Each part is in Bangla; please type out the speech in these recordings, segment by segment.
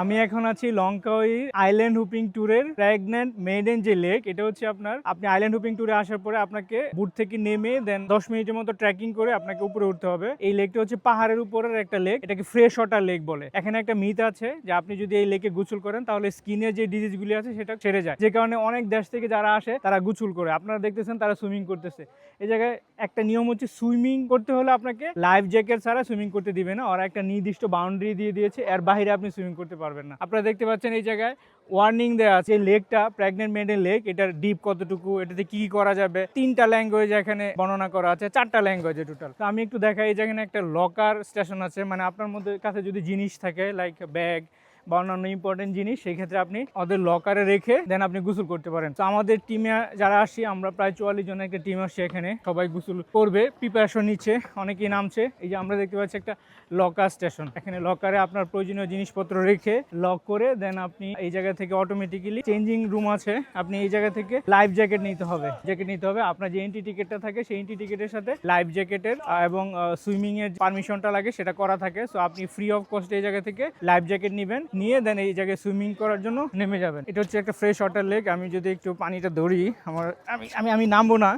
আমি এখন আছি লঙ্কাওই আইল্যান্ড হুপিং ট্যুরের প্রেগনেন্ট মেডেন যে লেক এটা হচ্ছে আপনার, আপনি আইল্যান্ড হুপিং ট্যুরে আসার পরে আপনাকে বুট থেকে নেমে দেন দশ মিনিটের মতো ট্রেকিং করে আপনাকে উপরে উঠতে হবে। এই লেকটা হচ্ছে পাহাড়ের উপরের একটা লেক এটাকে ফ্রেশ ওয়াটার লেক বলে। এখানে একটা মিথ আছে যে আপনি যদি এই লেকে গুছল করেন তাহলে স্কিনের যে ডিজিজগুলি আছে সেটা ছেড়ে যায়। যে কারণে অনেক দেশ থেকে যারা আসে তারা গুছল করে। আপনারা দেখতেছেন তারা সুইমিং করতেছে। এই জায়গায় একটা নিয়ম হচ্ছে সুইমিং করতে হলে আপনাকে লাইফ জ্যাকেট ছাড়া সুইমিং করতে দিবে না। ওরা একটা নির্দিষ্ট বাউন্ডারি দিয়ে দিয়েছে, এর বাইরে আপনি সুইমিং করতে পারবেন না। আপনারা দেখতে পাচ্ছেন এই জায়গায় ওয়ার্নিং দেওয়া আছে লেকটা প্রেগনেন্ট মেডেন লেক এটার ডিপ কতটুকু, এটাতে কি কি করা যাবে? তিনটা ল্যাঙ্গুয়েজ এখানে বর্ণনা করা আছে, চারটা ল্যাঙ্গুয়েজে টোটাল তো আমি একটু দেখাই, এই যেখানে একটা লকার স্টেশন আছে মানে আপনার মধ্যে কাছে যদি জিনিস থাকে লাইক ব্যাগ বা অন্যান্য ইম্পর্টেন্ট জিনিস সেই ক্ষেত্রে আপনি ওদের লকারে রেখে দেন আপনি গোসল করতে পারেন। তো আমাদের টিমে যারা আসি, আমরা প্রায় চুয়াল্লিশ জনের একটা টিম আসছি এখানে। সবাই গোসল করবে প্রিপারেশন নিচ্ছে, অনেকেই নামছে। এই যে আমরা দেখতে পাচ্ছি একটা লকার স্টেশন এখানে লকারে আপনার প্রয়োজনীয় জিনিসপত্র রেখে লক করে দেন আপনি এই জায়গা থেকে অটোমেটিক্যালি চেঞ্জিং রুম আছে। আপনি এই জায়গা থেকে লাইফ জ্যাকেট নিতে হবে। জ্যাকেট নিতে হবে। আপনার যে এন্ট্রি টিকিটটা থাকে, সেই এন্ট্রি টিকিটের সাথে লাইফ জ্যাকেটের এবং সুইমিং এর পারমিশনটা লাগে, সেটা করা থাকে। সো আপনি ফ্রি অফ কস্ট এই জায়গা থেকে লাইফ জ্যাকেট নেবেন। নিয়ে দেন এই জায়গায় সুইমিং করার জন্য নেমে যাবেন। এটা হচ্ছে একটা ফ্রেশ ওয়াটার লেক আমি যদি একটু পানিটা ধরি, আমার আমি আমি আমি নামবো না।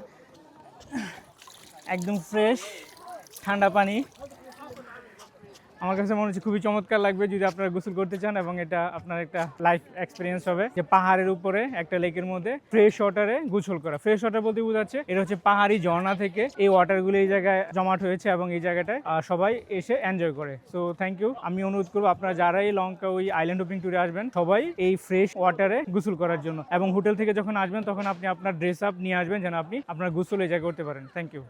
একদম ফ্রেশ ঠান্ডা পানি। আমার কাছে মনে হচ্ছে খুবই চমৎকার লাগবে যদি আপনারা গোসল করতে চান এবং এটা আপনার একটা লাইফ এক্সপিরিয়েন্স হবে যে পাহাড়ের উপরে একটা লেকের মধ্যে ফ্রেশ ওয়াটারে গোসল করা। ফ্রেশ ওয়াটার বলতে বোঝাচ্ছে এটা হচ্ছে পাহাড়ি ঝর্ণা থেকে এই ওয়াটারগুলো এই জায়গায় জমাট হয়েছে এবং এই জায়গাটায় সবাই এসে এনজয় করে। সো থ্যাংক ইউ আমি অনুরোধ করব আপনারা যারাই লঙ্কা ওই আইল্যান্ড হোপিং ট্যুরে আসবেন, সবাই এই ফ্রেশ ওয়াটারে গোসল করার জন্য এবং হোটেল থেকে যখন আসবেন, তখন আপনি আপনার ড্রেস আপ নিয়ে আসবেন যেন আপনি আপনার গোসল এই জায়গায় করতে পারেন। Thank you